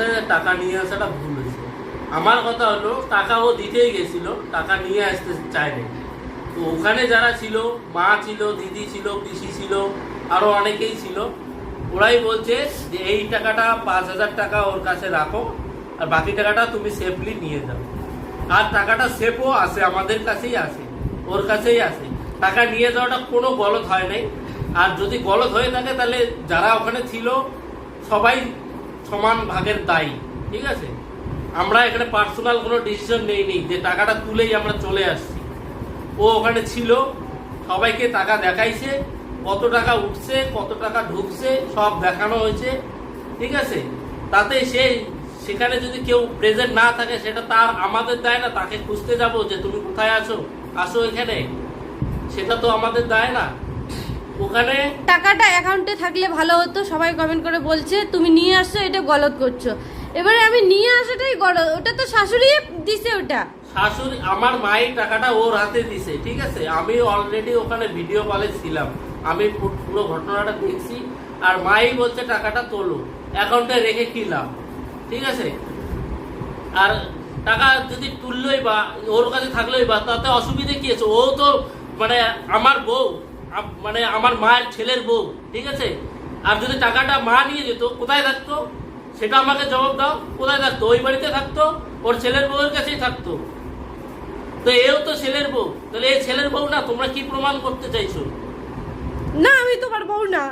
কাছে টাকা নিয়ে আসাটা ভুল হয়েছে আমার কথা হলো টাকা ও দিতেই গেছিল, টাকা নিয়ে আসতে চায়নি। তো ওখানে যারা ছিল, মা ছিল, দিদি ছিল, পিসি ছিল আরও অনেকেই ছিল, ওরাই বলছে যে এই টাকাটা পাঁচ হাজার টাকা ওর কাছে রাখো, আর বাকি টাকাটা তুমি সেফলি নিয়ে যাও। আর টাকাটা সেফও আছে, আমাদের কাছেই আছে, ওর কাছেই আছে। টাকা নিয়ে যাওয়াটা কোনো গলত হয় নাই। আর যদি গলত হয়ে থাকে, তাহলে যারা ওখানে ছিল, সবাই সমান ভাগের দায়ী, ঠিক আছে? আমরা এখানে পার্সোনাল কোনো ডিসিশন নেইনি যে টাকাটা তুলেই আমরা চলে আসছি। ও ওখানে ছিল, সবাইকে টাকা দেখাইছে, কত টাকা উঠছে, কত টাকা ঢুকছে, সব দেখানো হয়েছে, ঠিক আছে? তাতে সে সেখানে যদি কেউ প্রেজেন্ট না থাকে, সেটা তার আমাদের দায় না, তাকে খুঁজতে যাব যে তুমি কোথায় আছো? আসো এখানে। সেটা তো আমাদের দায় না। ওখানে? টাকাটা অ্যাকাউন্টে থাকলে ভালো হতো সবাই কমেন্ট করে বলছে তুমি নিয়ে আসছো এটা গলত করছ। এবারে আমি নিয়ে আসাটাই গলত ওটা তো শাশুড়ি দিছে ওটা। শাশুড়ি আমার মাই টাকাটা ওর হাতে দিছে ঠিক আছে? আমি অলরেডি ওখানে ভিডিও কলে ছিলাম। আমি পুরো ঘটনাটা দেখছি আর মাই বলছে টাকাটা তোলো। অ্যাকাউন্টে রেখে কি লাভ? ঠিক আছে? আর টাকা যদি তুললোই বা ওর কাছে থাকলোই বা তাতে অসুবিধে কি আছে? ও তো মানে আমার বউ। মানে আমার মায়ের ছেলের বউ ঠিক আছে? আর যদি টাকাটা মা নিয়ে যেত কোথায় থাকতো? সেটা আমাকে জবাব দাও কোথায় থাকতো? ওই বাড়িতে থাকতো ওর ছেলের বউয়ের কাছেই থাকতো। তো এও তো ছেলের বউ। তাহলে এই ছেলের বউ না তোমরা কি প্রমাণ করতে চাইছো? না আমি তোমার বউ না।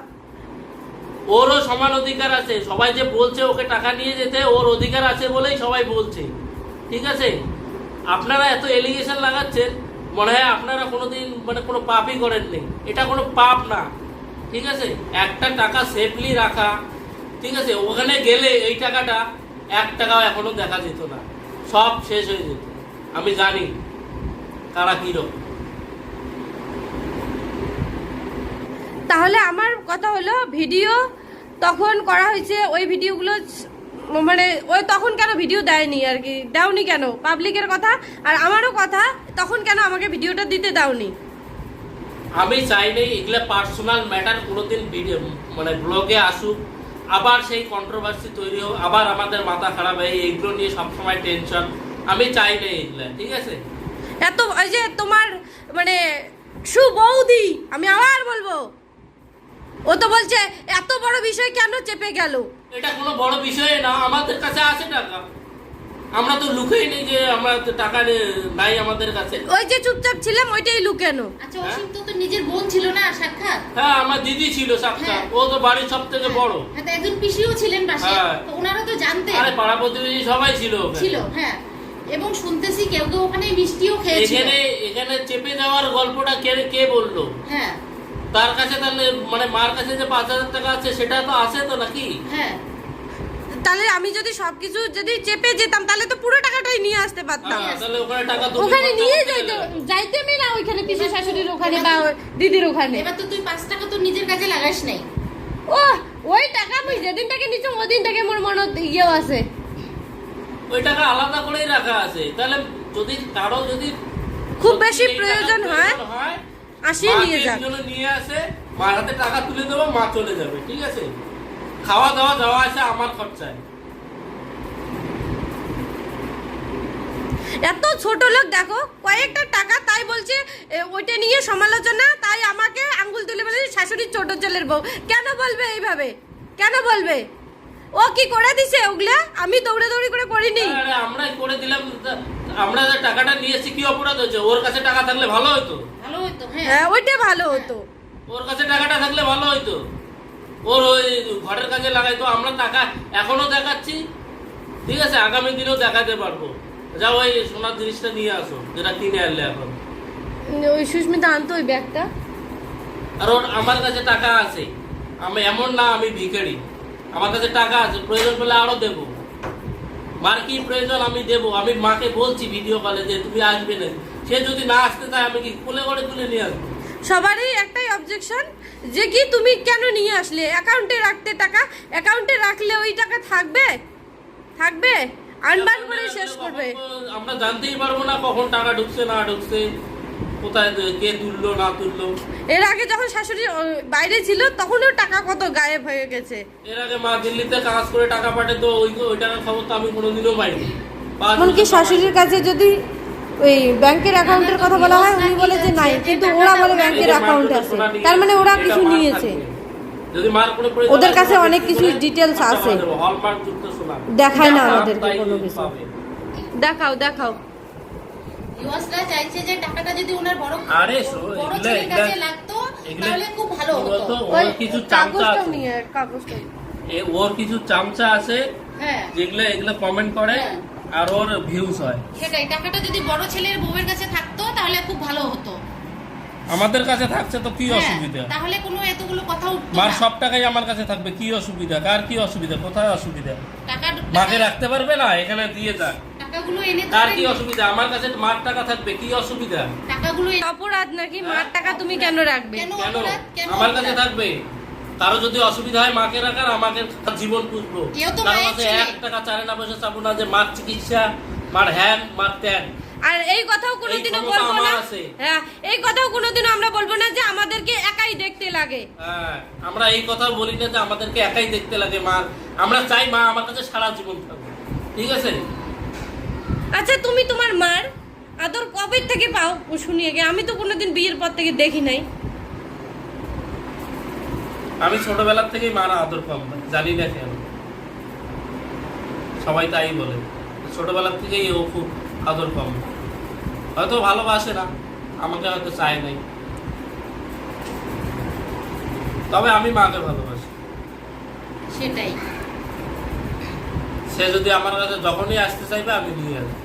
ওরও সমান অধিকার আছে। সবাই যে বলছে ওকে টাকা নিয়ে যেতে ওর অধিকার আছে বলেই সবাই বলছে। ঠিক আছে? আপনারা এত এলিগেশন লাগাচ্ছেন মনে হয় আপনারা কোনোদিন মানে কোনো পাপই করেননি। এটা কোনো পাপ না। ঠিক আছে? একটা টাকা সেফলি রাখা। ঠিক আছে? ওখানে গেলে এই টাকাটা এক টাকাও এখনও দেখা যেত না। সব শেষ হয়ে যেত। আমি জানি কারা কীরকম তাহলে আমার কথা হলো, ভিডিও তখন করা হয়েছে, ওই ভিডিওগুলো মানে ওই তখন কেন ভিডিও দেয়নি আর কি? দাওনি কেন? পাবলিকের কথা? আর আমারও কথা তখন কেন আমাকে ভিডিওটা দিতে দাওনি? আমি চাই নাই এগুলা পার্সোনাল ম্যাটার কোনোদিন ভিডিও মানে ব্লগে আসুক আবার সেই কন্ট্রোভার্সি তৈরি হোক আবার আমাদের মাথা খারাপ হয় এইগুলো নিয়ে সবসময় টেনশন আমি চাই নাই এগুলা ঠিক আছে? এত ওই যে তোমার মানে সুবৌদি আমি আবার বলব ও তো বলছে এত বড় বিষয় কেন চেপে গেল? এটা কোনো বড় বিষয় না আমাদের কাছে আছে টাকা। আমরা তো লুকেই নেই যে আমরা তো টাকা নাই আমাদের কাছে। ওই যে চুপচাপ ছিলাম ওইটাই লুকানো। আচ্ছা অসীম তো তোর নিজের বোন ছিল না সাক্ষাৎ? হ্যাঁ আমার দিদি ছিল সাক্ষাৎ। হ্যাঁ। ও তো বাড়ির সব থেকে বড়। হ্যাঁ তো একজন পিসিও ছিলেন পাশে হ্যাঁ। তো ওনারা তো জানতেন। আরে পাড়া প্রতিবেশী সবাই ছিল ছিল হ্যাঁ। এবং শুনতেছি কেউ কেউ ওখানে মিষ্টিও খেয়েছিল। এখানে এখানে চেপে যাওয়ার গল্পটা কে কে বলল? হ্যাঁ। তার কাছে তাহলে মানে মার কাছে যে পাঁচ হাজার টাকা আছে সেটা তো আছে তো নাকি? হ্যাঁ। তাহলে আমি যদি সবকিছু যদি চেপে যেতাম তাহলে তো পুরো টাকাটাই নিয়ে আসতে পারতাম। হ্যাঁ, তাহলে ওখানে টাকা তুমি ওখানে নিয়ে যাইতে। গেলে। না ওইখানে পিসি শাশুড়ির ওখানে বা দিদির ওখানে। এবার তো তুই পাঁচ টাকা তো নিজের কাছে লাগাস নাই। ও ওই টাকা আমি যেদিন থেকে নিচ্ছি ওই দিন থেকে মোর মনে ইয়েও আছে। ওই টাকা আলাদা করেই রাখা আছে। তাহলে যদি কারও যদি খুব বেশি প্রয়োজন হয় আসিয়ে নিয়ে যাক নিয়ে আসে মার হাতে টাকা তুলে দেবো মা চলে যাবে ঠিক আছে? খাওয়া দাওয়া যাওয়া আসে আমার খরচায়। এত ছোট লোক দেখো কয়েকটা টাকা তাই বলছে ওইটা নিয়ে সমালোচনা তাই আমাকে আঙ্গুল তুলে বলে শাশুড়ির ছোট ছেলের বউ। কেন বলবে এইভাবে? কেন বলবে? ও কি করে দিছে ওগুলা? আমি দৌড়ে দৌড়ি করে করিনি। আরে আমরাই করে দিলাম আমরা যে টাকাটা নিয়েছি কি অপরাধ হয়েছে? ওর কাছে টাকা থাকলে ভালো হতো? ভালো হতো হ্যাঁ। হ্যাঁ ওইটা ভালো হতো। ওর কাছে টাকাটা থাকলে ভালো হইতো। ওর ওই ঘরের কাজে লাগাইতো আমরা টাকা এখনও দেখাচ্ছি। ঠিক আছে আগামী দিনেও দেখাতে পারব। যাও ওই সোনার জিনিসটা নিয়ে আসো যেটা কিনে আনলে এখন। ওই সুস্মিতা আনতো ওই ব্যাগটা? আর ওর আমার কাছে টাকা আছে। আমি এমন না আমি ভিখারি। আমার কাছে টাকা আছে প্রয়োজন পেলে আরও দেবো। মার কি প্রয়োজন আমি দেবো? আমি মাকে বলছি ভিডিও কলে যে তুমি আসবে না সে যদি না আসতে চায় আমি কি কোলে করে তুলে নিয়ে আসব? সবারই একটাই অবজেকশন যে কি তুমি কেন নিয়ে আসলে? অ্যাকাউন্টে রাখতে টাকা অ্যাকাউন্টে রাখলে ওই টাকা থাকবে? থাকবে? আনবান করে শেষ করবে। আমরা জানতেই পারব না কখন টাকা ঢুকছে না ঢুকছে কোথায় কে তুললো না তুললো। এর আগে যখন শাশুড়ি বাইরে ছিল তখনও টাকা কত গায়েব হয়ে গেছে। এর আগে মা দিল্লিতে কাজ করে টাকা পাঠাতো ওই ওই টাকার খবর তো আমি কোনোদিনও পাইনি। এমনকি শাশুড়ির কাছে যদি ওই ব্যাংকের অ্যাকাউন্টের কথা বলা হয় উনি বলে যে নাই কিন্তু ওরা বলে ব্যাংকের অ্যাকাউন্ট আছে তার মানে ওরা কিছু নিয়েছে থাকবে। যদি মার করে পড়ে ওদের কাছে অনেক কিছু টাকা আছে। দেখায় না আমাদেরকে কোনো কিছু। দেখাও দেখাও ভিউয়ার্সরা চাইছে যে টাকাটা যদি ওনার বড় আরে বড় ছেলের কাছে লাগতো তাহলে খুব ভালো হতো ওর কিছু চামচা আছে কাগজটা ওর কিছু চামচা আছে হ্যাঁ যেগুলো এগুলো কমেন্ট করে হ্যাঁ। আর ওর ভিউজ হয়। সেটাই টাকাটা যদি বড় ছেলের বউয়ের কাছে থাকতো তাহলে খুব ভালো হতো। আমাদের কাছে থাকছে তো কি হ্যাঁ, অসুবিধা? তাহলে কোনো এতগুলো কথা উঠতো মার সব টাকাই আমার কাছে থাকবে কি অসুবিধা? কার কি অসুবিধা? কোথায় অসুবিধা? টাকা মাকে রাখতে পারবে না? এখানে দিয়ে যাক টাকাগুলো এনে তো কার কি অসুবিধা? আমার কাছে মার টাকা থাকবে কি অসুবিধা? টাকাগুলো অপরাধ নাকি? মার টাকা তুমি কেন রাখবে? কেন কেন? অপরাধ? কেন আমার কাছে থাকবে। কারও যদি অসুবিধা হয় মাকে রাখার আমাকে জীবন পুষবো। কেউ কারও কাছে এক টাকা চারে না পয়সা চাবো না যে মার চিকিৎসা মার হ্যান মার ত্যাগ আর এই কথাও কোনোদিনও বলব না। হ্যাঁ এই কথাও কোনোদিনও আমরা বলব না যে আমাদেরকে একাই দেখতে লাগে। হ্যাঁ আমরা এই কথা বলি না যে আমাদেরকে একাই দেখতে লাগে মার। আমরা চাই মা আমার কাছে সারা জীবন থাকবে ঠিক আছে? আচ্ছা তুমি তোমার মার আদর কবে থেকে পাও? ও শুনি আমি তো কোনোদিন বিয়ের পর থেকে দেখি নাই। আমি ছোটবেলার থেকেই মারা আদর পাবো না জানি না কেন। সবাই তাই বলে। ছোটবেলার থেকেই ও খুব আদর পাবো। হয়তো ভালোবাসে না আমাকে হয়তো চায় নাই। তবে আমি মাকে ভালোবাসি। সেটাই। সে যদি আমার কাছে যখনই আসতে চাইবে আমি নিয়ে আসব।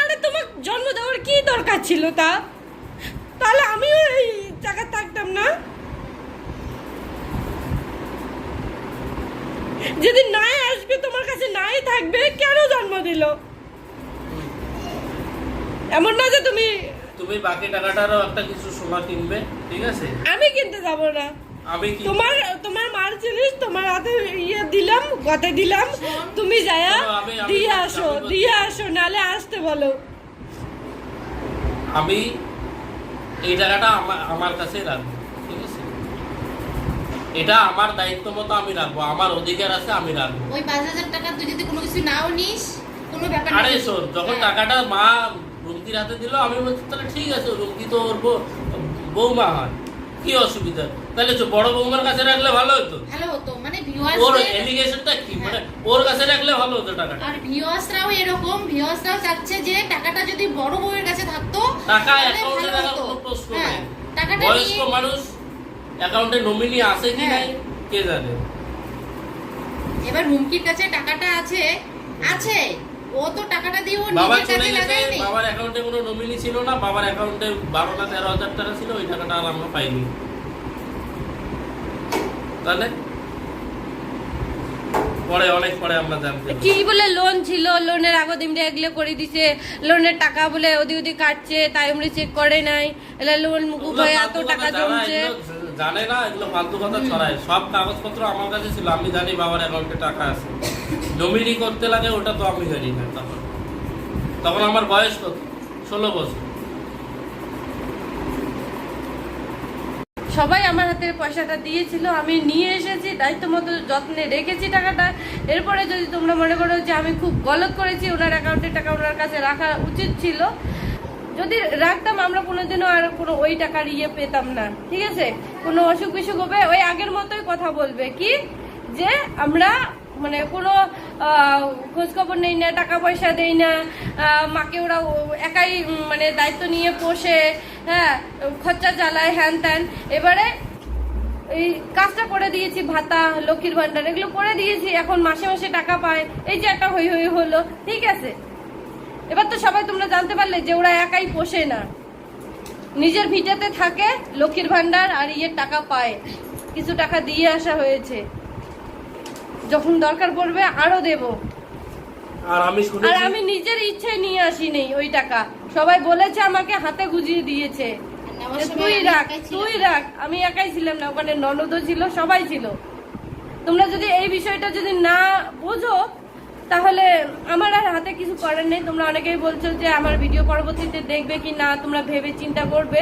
আরে তোমার জন্ম দেওয়ার কি দরকার ছিল তা? তাহলে আমিও এই জায়গায় থাকতাম না? যদি নাই আসবে তোমার কাছে নাই থাকবে কেন জন্ম দিল? এমন না যে তুমি তুমি বাকি টাকাটারও একটা কিছু সোনা কিনবে ঠিক আছে? আমি কিনতে যাব না। আমি তোমার তোমার মার জিনিস তোমার হাতে ইয়ে দিলাম গতে দিলাম। তুমি যায়া দিয়ে আসো দিয়ে আসো নালে আসতে বলো। আমি এই টাকাটা আমার কাছে রাখব। এটা আমার দায়িত্ব মতো আমি রাখব আমার অধিকার আছে আমি রাখব। ওই পাঁচ হাজার টাকা তুই যদি কোনো কিছু নাও নিস কোনো ব্যাপার আরে শোন যখন হ্যাঁ। টাকাটা মা রুমকির হাতে দিল আমি বলছি তাহলে ঠিক আছে রুমকি তো ওর বৌমা হয়। কি অসুবিধা? তাহলে তো বড় বৌমার কাছে রাখলে ভালো হতো? ভালো হতো মানে ওর এলিগেশনটা কি? মানে ওর কাছে রাখলে ভালো হতো টাকাটা। আর ভিউয়ার্সরাও এরকম ভিউয়ার্সরাও চাচ্ছে যে টাকাটা যদি বড় বউয়ের কাছে থাকতো টাকা অ্যাকাউন্টে রাখার কোনো প্রশ্ন হ্যাঁ, নেই। টাকাটা বয়স্ক মানুষ অ্যাকাউন্টে নমিনি আছে কি হ্যাঁ। নাই? কে জানে? এবার হুমকির কাছে টাকাটা আছে আছে। ও তো টাকাটা দিয়ে ও বাবা চলে গেছে বাবার অ্যাকাউন্টে কোনো নমিনি ছিল না বাবার অ্যাকাউন্টে বারো না তেরো হাজার টাকা ছিল ওই টাকাটা আর আমরা পাইনি। তাহলে? পরে অনেক পরে আমরা জানতে কি বলে লোন ছিল? লোনের আগত ইমরে এগুলো করে দিছে। লোনের টাকা বলে ওদি ওদি কাটছে তাই আমরা চেক করে নাই। এলা লোন মুকুব হয়ে এত টাকা জমছে। জানে না, এগুলো ফালতু কথা ছড়ায়। সব কাগজপত্র আমার কাছে ছিল, আমি জানি বাবার অ্যাকাউন্টে টাকা আছে। নমিনি করতে লাগে, ওটা তো আমি জানি না তখন। তখন আমার বয়স কত? ষোলো বছর। সবাই আমার হাতে পয়সাটা দিয়েছিল, আমি নিয়ে এসেছি দায়িত্ব মতো যত্নে রেখেছি টাকাটা। এরপরে যদি তোমরা মনে করো যে আমি খুব গলত করেছি, ওনার অ্যাকাউন্টে টাকা ওনার কাছে রাখা উচিত ছিল যদি রাখতাম, আমরা কোনোদিনও আর কোনো ওই টাকার ইয়ে পেতাম না। ঠিক আছে? কোনো অসুখ বিসুখ হবে, ওই আগের মতোই কথা বলবে। কি? যে আমরা মানে কোনো খোঁজখবর নেই না, টাকা পয়সা দেই না মাকে ওরা একাই মানে দায়িত্ব নিয়ে পোষে হ্যাঁ খরচা চালায়, হ্যান ত্যান। এবারে এই কাজটা করে দিয়েছি, ভাতা, লক্ষ্মীর ভান্ডার এগুলো করে দিয়েছি, এখন মাসে মাসে টাকা পায়। এই যে একটা হই হই হলো, ঠিক আছে? এবার তো সবাই তোমরা জানতে পারলে যে ওরা একাই পোষে না। নিজের ভিটাতে থাকে লক্ষ্মীর ভান্ডার আর ইয়ের টাকা পায়। কিছু টাকা দিয়ে আসা হয়েছে। যখন দরকার পড়বে আরও দেব। আর আমি আর আমি নিজের ইচ্ছায় নিয়ে আসিনি ওই টাকা। সবাই বলেছে আমাকে হাতে গুজিয়ে দিয়েছে। তুই রাখ তুই রাখ। আমি একাই ছিলাম না ওখানে ননদও ছিল সবাই ছিল। তোমরা যদি এই বিষয়টা যদি না বোঝো তাহলে আমার আর হাতে কিছু করার নেই। তোমরা অনেকেই বলছো যে আমার ভিডিও পরবর্তীতে দেখবে কি না, তোমরা ভেবে চিন্তা করবে।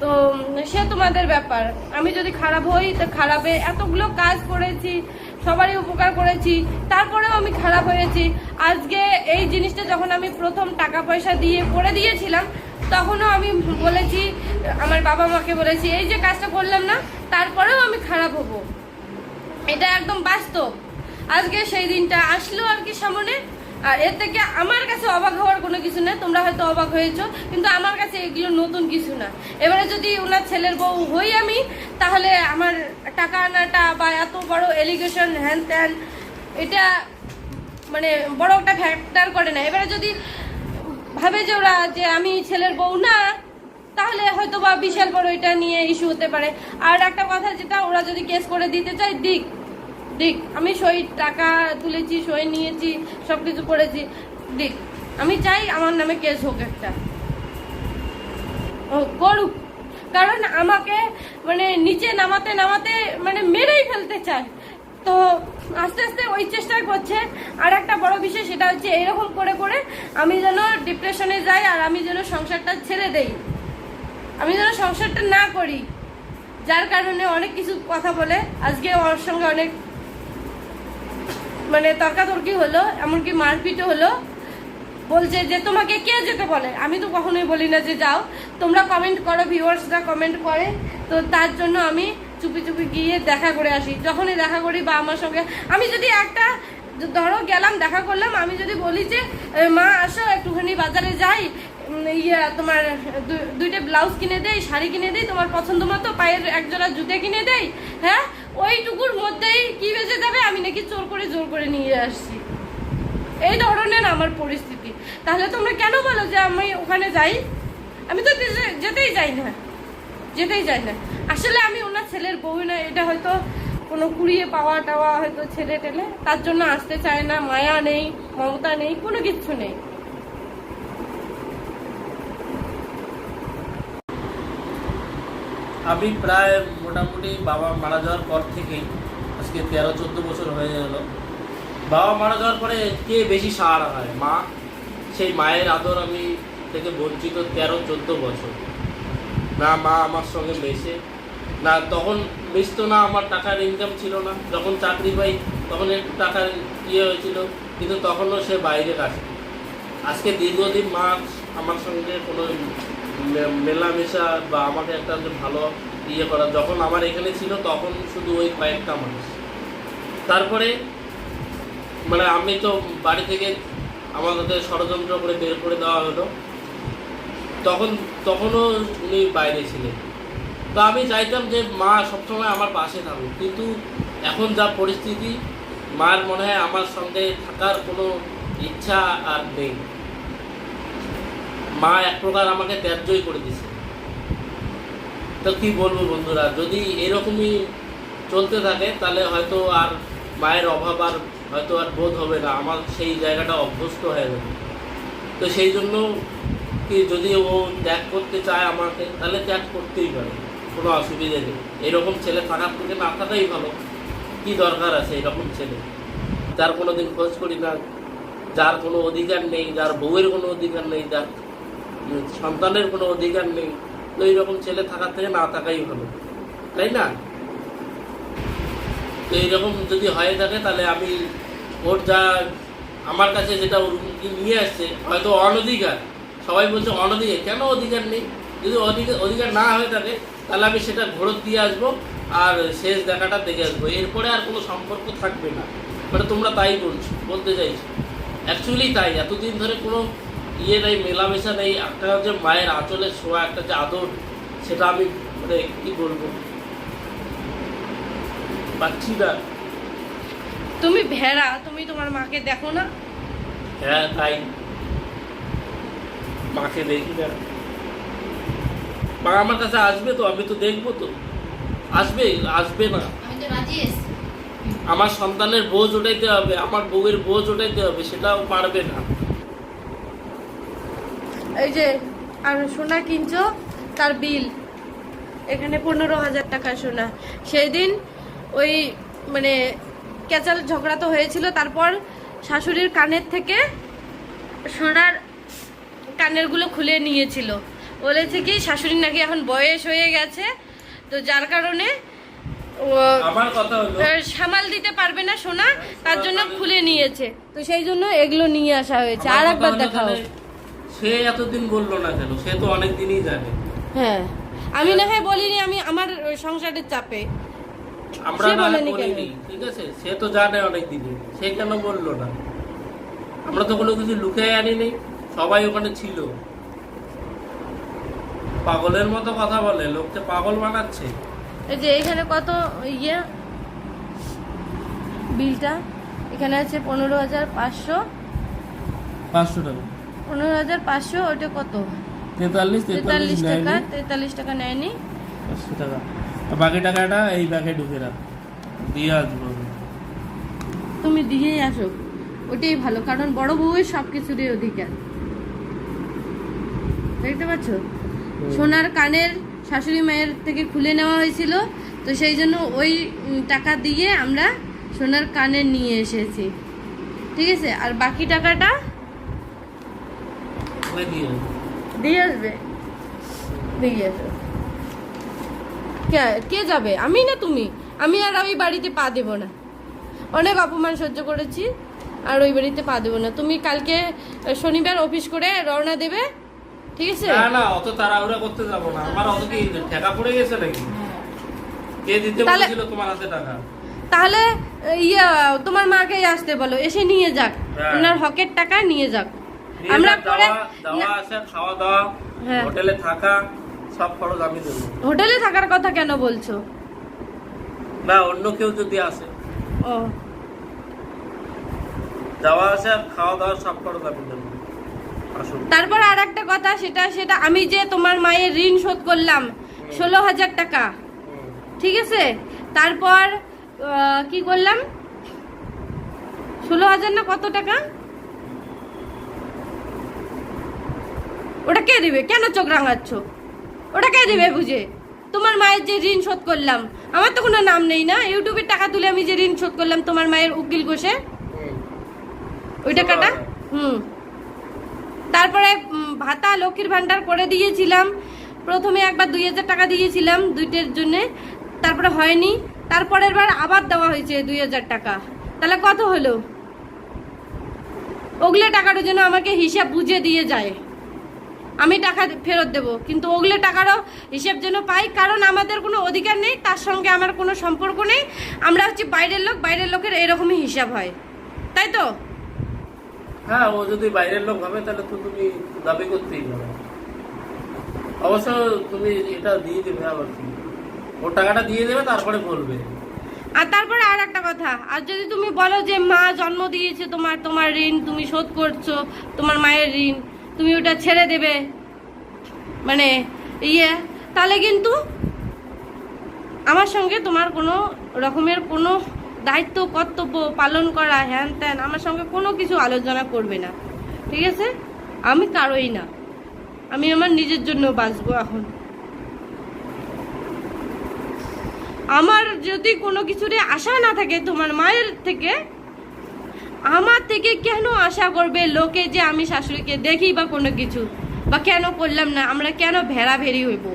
তো, সে তোমাদের ব্যাপার। আমি যদি খারাপ হই, তো খারাপে এতগুলো কাজ করেছি, সবারই উপকার করেছি, তারপরেও আমি খারাপ হয়েছি। আজকে এই জিনিসটা যখন আমি প্রথম টাকা পয়সা দিয়ে করে দিয়েছিলাম, তখনও আমি বলেছি, আমার বাবা মাকে বলেছি, এই যে কাজটা করলাম না, তারপরেও আমি খারাপ হব। এটা একদম বাস্তব। আজকে সেই দিনটা আসলো আর কি সামনে। আর এর থেকে আমার কাছে অবাক হওয়ার কোনো কিছু নেই, তোমরা হয়তো অবাক হয়েছো, কিন্তু আমার কাছে এগুলো নতুন কিছু না। এবারে যদি ওনার ছেলের বউ হই আমি, তাহলে আমার টাকা আনাটা বা এত বড় এলিগেশন হ্যান ত্যান, এটা মানে বড় একটা ফ্যাক্টর করে না। এবারে যদি ভাবে যে ওরা যে আমি ছেলের বউ না, তাহলে হয়তো বা বিশাল বড় এটা নিয়ে ইস্যু হতে পারে। আর একটা কথা যেটা ওরা যদি কেস করে দিতে চায়, দিক। দিক আমি সই টাকা তুলেছি, সই নিয়েছি সব কিছু করেছি। দিক আমি চাই আমার নামে কেস হোক একটা। করুক। কারণ আমাকে মানে নিচে নামাতে নামাতে মানে মেরেই ফেলতে চায়। তো আস্তে আস্তে ওই চেষ্টাই করছে। আর একটা বড় বিষয় সেটা হচ্ছে এরকম করে করে আমি যেন ডিপ্রেশনে যাই আর আমি যেন সংসারটা ছেড়ে দেই। আমি যেন সংসারটা না করি। যার কারণে অনেক কিছু কথা বলে। আজকে ওর সঙ্গে অনেক মানে তর্কাতর্কি হলো, এমনকি মারপিটও হলো। বলছে যে, তোমাকে কে যেতে বলে? আমি তো কখনোই বলি না যে, যাও, তোমরা কমেন্ট করো ভিউয়ার্সরা কমেন্ট করে। তো তার জন্য আমি চুপি চুপি গিয়ে দেখা করে আসি। যখনই দেখা করি বা আমার সঙ্গে, আমি যদি একটা, ধরো গেলাম, দেখা করলাম, আমি যদি বলি যে মা, আসো, একটুখানি বাজারে যাই। ইয়া, তোমার দুইটা ব্লাউজ কিনে দেই, শাড়ি কিনে দেই, তোমার পছন্দ মতো পায়ের একজোড়া জুতে কিনে দেই। হ্যাঁ ওইটুকুর মধ্যেই কি বেজে যাবে আমি নাকি চোর করে, জোর করে নিয়ে আসছি। এই ধরনের আমার পরিস্থিতি। তাহলে তোমরা কেন বলো যে আমি ওখানে যাই? আমি তো যেতেই যাই না। যেতেই যাই না। আসলে আমি ওনার ছেলের বউ না, এটা হয়তো কোনো কুড়িয়ে পাওয়া টাওয়া হয়তো ছেলে টেলে। তার জন্য আসতে চায় না, মায়া নেই, মমতা নেই, কোনো কিচ্ছু নেই। আমি প্রায় মোটামুটি বাবা মারা যাওয়ার পর থেকেই আজকে তেরো, চোদ্দ বছর হয়ে গেল। বাবা মারা যাওয়ার পরে কে বেশি সাহারা হয়? মা, সেই মায়ের আদর আমি থেকে বঞ্চিত তেরো, চোদ্দ বছর। না মা আমার সঙ্গে মেশে, না তখন মিশতো না, আমার টাকার ইনকাম ছিল না। যখন চাকরি পাই, তখন একটু টাকার ইয়ে হয়েছিল, কিন্তু তখনও সে বাইরে কাজ আজকে দীর্ঘদিন মা আমার সঙ্গে কোনো মেলামেশা বা আমাকে একটা ভালো ইয়ে করা, যখন আমার এখানে ছিল, তখন শুধু ওই কয়েকটা মানুষ। তারপরে মানে আমি তো বাড়ি থেকে আমাকে ষড়যন্ত্র করে বের করে দেওয়া হলো। তখন, তখনও উনি বাইরে ছিলেন। তো আমি চাইতাম যে মা সবসময় আমার পাশে থাকুক। কিন্তু এখন যা পরিস্থিতি, মার মনে হয় আমার সঙ্গে থাকার কোনো ইচ্ছা আর নেই। মা এক প্রকার আমাকে ত্যায্যই করে দিছে। তো কি বলব বন্ধুরা, যদি এরকমই চলতে থাকে, তাহলে হয়তো আর মায়ের অভাব আর হয়তো আর বোধ হবে না, আমার সেই জায়গাটা অভ্যস্ত হয়ে যাবে তো সেই জন্য কি যদি ও ত্যাগ করতে চায় আমাকে, তাহলে ত্যাগ করতেই পারে, কোনো অসুবিধে নেই। এরকম ছেলে থাকার থেকে না থাকাই ভালো, কী দরকার আছে এরকম ছেলে? যার কোনো দিন খোঁজ করি না, যার কোনো অধিকার নেই, যার বউয়ের কোনো অধিকার নেই, যার সন্তানের কোনো অধিকার নেই, তো এইরকম ছেলে থাকার থেকে না থাকাই ভালো, তাই না? তো এইরকম যদি হয়ে থাকে, তাহলে আমি ওর যা আমার কাছে যেটা নিয়ে আসছে, হয়তো অনধিকার। সবাই বলছে অনধিকার। কেন অধিকার নেই? যদি অধিকার অধিকার না হয়ে থাকে, তাহলে আমি সেটা ঘোরত দিয়ে আসব আর শেষ দেখাটা দেখে আসব। এরপরে আর কোনো সম্পর্ক থাকবে না। মানে তোমরা তাই বলছো, বলতে চাইছো। অ্যাকচুয়ালি তাই। এতদিন ধরে কোনো ইয়ে নেই, মেলামেশা নেই। একটা যে মায়ের আঁচলে শোয়া একটা যে আদর, সেটা আমি মানে কী বলব? পাচ্ছি না। তুমি ভেড়া তুমি তোমার মাকে দেখো না? হ্যাঁ তাই। মাকে দেখি না। মা আমার কাছে আসবে তো আমি তো দেখব তো। আসবে আসবে না। আমি তো রাজি এসছি আমার সন্তানের বোঝ ওঠাইতে হবে আমার বউয়ের বোঝ ওঠাইতে হবে সেটাও পারবে না। এই যে আর সোনা কিনছো তার বিল। এখানে পনেরো হাজার টাকা সোনা। সেই দিন ওই মানে ক্যাচাল ঝগড়া তো হয়েছিল তারপর শাশুড়ির কানের থেকে সোনার কানেরগুলো খুলে নিয়েছিল। বলেছে কি শাশুড়ি নাকি এখন বয়স হয়ে গেছে তো যার কারণে সামাল দিতে পারবে না সোনা তার জন্য খুলে নিয়েছে। তো সেই জন্য এগুলো নিয়ে আসা হয়েছে। আর একবার দেখাও। সে এতদিন বলল না কেন? সে তো অনেক দিনই জানে। হ্যাঁ। আমি না হয় বলিনি আমি আমার সংসারের চাপে। আমরা না বলেনি ঠিক আছে? সে তো জানে অনেক দিনই সে কেন বলল না? আমরা তো কোনো কিছু লুকে আনি নেই সবাই ওখানে ছিল। পাগলের মতো কথা বলে লোককে পাগল বানাচ্ছে। এই যে এখানে কত ইয়ে? বিলটা? এখানে আছে পনেরো হাজার পাঁচশো। পাঁচশো টাকা। পনেরো হাজার পাঁচশো ওটা কত? তেতাল্লিশ তেতাল্লিশ টাকা তেতাল্লিশ টাকা নেয়নি। পাঁচশো টাকা। বাকি টাকাটা এই ব্যাগে ঢুকে রাখ। দিয়ে আসব তুমি দিয়েই আসো। ওটাই ভালো কারণ বড় বউয়ের সব কিছুরই অধিকার। দেখতে পাচ্ছ? সোনার কানের শাশুড়ি মায়ের থেকে খুলে নেওয়া হয়েছিল তো সেই জন্য ওই টাকা দিয়ে আমরা সোনার কানের নিয়ে এসেছি। ঠিক আছে? আর বাকি টাকাটা দিয়ে। আসব। দিয়ে আসবে কে কে যাবে? আমি না তুমি? আমি আর ওই বাড়িতে পা দেব না। অনেক অপমান সহ্য করেছি আর ওই বাড়িতে পা দেবো না। তুমি কালকে শনিবার অফিস করে রওনা দেবে ঠিক আছে? না না অত তাড়াহুড়া করতে যাব না। আমার অত কি ঠেকা পড়ে গেছে নাকি? কে দিতে তাহলে- বলেছিল তোমার হাতে টাকা? তাহলে ইয়া তোমার মাকে আসতে বলো এসে নিয়ে যাক। হ্যাঁ। ওনার হকের টাকা নিয়ে যাক। আমরা পরে খাওয়া দাওয়া হ্যাঁ। হোটেলে থাকা সব খরচ আমি দেবো। হোটেলে থাকার কথা কেন বলছো? না অন্য কেউ যদি আসে। ও। যাওয়া আসা খাওয়া দাওয়া সব খরচ আমি দেবো। তারপর আর একটা কথা সেটা সেটা আমি যে তোমার মায়ের ঋণ শোধ করলাম ষোলো হাজার টাকা। ঠিক আছে? তারপর কি করলাম? ষোলো হাজার না কত টাকা? ওটা কে দিবে? কেন চোখ রাঙাচ্ছ? ওটা কে দিবে বুঝে। তোমার মায়ের যে ঋণ শোধ করলাম, আমার তো কোনো নাম নেই না। ইউটিউবের টাকা তুলে আমি যে ঋণ শোধ করলাম, তোমার মায়ের উকিল হুম। ওই টাকাটা হুম। তারপরে ভাতা, লক্ষ্মীর ভান্ডার করে দিয়েছিলাম। প্রথমে একবার দুই হাজার টাকা দিয়েছিলাম দুইটার জন্যে। তারপরে হয়নি। তারপরের বার আবার দেওয়া হয়েছে দুই হাজার টাকা। তাহলে কত হলো? ওগুলো টাকাটার জন্য আমাকে হিসাব বুঝে দিয়ে যায়। আমি টাকা ফেরত দেব। কিন্তু ওগুলো টাকারও হিসেব যেন পাই কারণ আমাদের কোনো অধিকার নেই তার সঙ্গে আমার কোনো সম্পর্ক নেই। আমরা হচ্ছে বাইরের লোক বাইরের লোকের এরকমই হিসাব হয়। তাই তো? হ্যাঁ ও যদি বাইরের লোক হবে তাহলে তো তুমি দাবি করতেই পারো। অবশ্য তুমি এটা দিয়ে দেবে আবার ও টাকাটা দিয়ে দেবে তারপরে বলবে। আর তারপরে আর একটা কথা আর যদি তুমি বলো যে মা জন্ম দিয়েছে তোমার তোমার ঋণ তুমি শোধ করছ তোমার মায়ের ঋণ তুমি ওটা ছেড়ে দেবে। মানে ইয়ে। তাহলে কিন্তু আমার সঙ্গে তোমার কোনো রকমের কোনো দায়িত্ব, কর্তব্য পালন করা, হ্যান ত্যান, আমার সঙ্গে কোনো কিছু আলোচনা করবে না। ঠিক আছে? আমি কারোই না। আমি আমার নিজের জন্য বাঁচবো এখন। আমার যদি কোনো কিছুরে আশা না থাকে তোমার মায়ের থেকে আমার থেকে কেন আশা করবে লোকে যে আমি শাশুড়িকে দেখি বা কোনো কিছু? বা কেন করলাম না? আমরা কেন ভেড়া ভেরি হইব?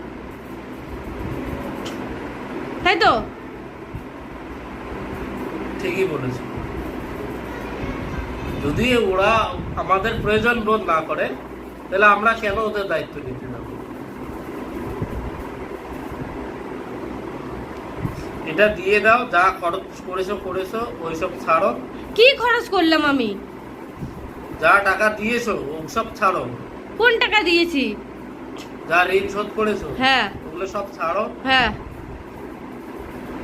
তাই তো? ঠিকই বলেছ। যদি ওরা আমাদের প্রয়োজন বোধ না করে, তাহলে আমরা কেন ওদের দায়িত্ব নিতে যাব? এটা দিয়ে দাও, যা খরচ করেছ করেছ, ওইসব ছাড়ো। কি খরচ করলাম আমি? যা টাকা দিয়েছ ওসব ছাড়ো। কোন টাকা দিয়েছি? যা ঋণ শোধ করেছ হ্যাঁ। ওগুলো সব ছাড়ো। হ্যাঁ।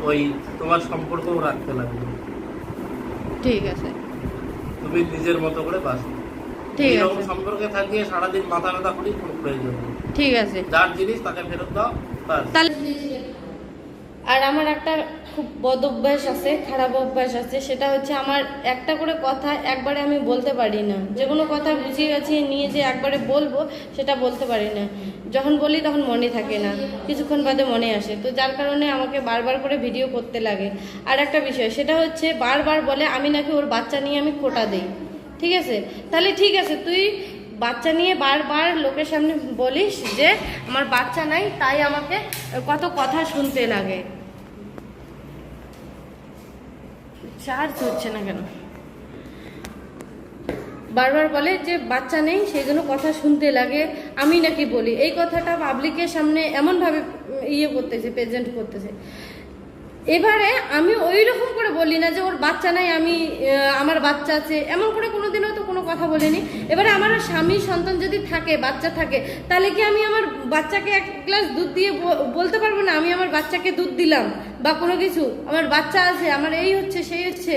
ওই তোমার সম্পর্কও রাখতে লাগবে। ঠিক আছে। তুমি নিজের মতো করে বাঁচো। ঠিক আছে। সম্পর্কে থাকিয়ে সারাদিন মাথা ব্যথা করি কোনো প্রয়োজন। ঠিক আছে। যার জিনিস তাকে ফেরত দাও বাস। তাহলে আর আমার একটা খুব বদ অভ্যাস আছে, খারাপ অভ্যাস আছে, সেটা হচ্ছে আমার একটা করে কথা একবারে আমি বলতে পারি না। যে কোনো কথা বুঝিয়ে গেছি নিয়ে যে একবারে বলব, সেটা বলতে পারি না। যখন বলি তখন মনে থাকে না, কিছুক্ষণ বাদে মনে আসে। তো যার কারণে আমাকে বারবার করে ভিডিও করতে লাগে। আর একটা বিষয়, সেটা হচ্ছে বারবার বলে আমি নাকি ওর বাচ্চা নিয়ে আমি খোটা দেই। ঠিক আছে? তাহলে ঠিক আছে, তুই বাচ্চা নিয়ে বারবার লোকের সামনে বলিস যে, আমার বাচ্চা নাই, তাই আমাকে কত কথা শুনতে লাগে। চার্জ হচ্ছে না কেন? বারবার বলে যে, বাচ্চা নেই, সেই জন্য কথা শুনতে লাগে। আমি নাকি বলি, এই কথাটা পাবলিকের সামনে এমনভাবে ইয়ে করতেছে প্রেজেন্ট করতেছে। এবারে আমি ওই রকম করে বলি না যে ওর বাচ্চা নাই, আমি আমার বাচ্চা আছে, এমন করে কোনোদিনও তো কোনো কথা বলিনি। এবারে আমার স্বামী সন্তান যদি থাকে, বাচ্চা থাকে, তাহলে কি আমি আমার বাচ্চাকে এক গ্লাস দুধ দিয়ে বলতে পারব না, আমি আমার বাচ্চাকে দুধ দিলাম বা কোনো কিছু? আমার বাচ্চা আছে, আমার এই হচ্ছে, সেই হচ্ছে।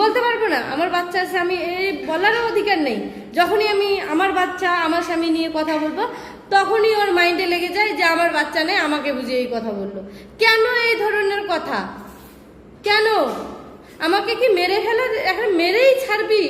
বলতে পারব না, আমার বাচ্চা আছে, আমি এই বলারও অধিকার নেই। যখনই আমি আমার বাচ্চা, আমার স্বামী নিয়ে কথা বলব তখনই ওর মাইন্ডে লেগে যায় যে আমার বাচ্চা নেই, আমাকে বুঝে এই কথা বলল। কেন এই ধরনের কথা? কেন? আমাকে কি মেরে ফেলার এখন মেরেই ছাড়বি?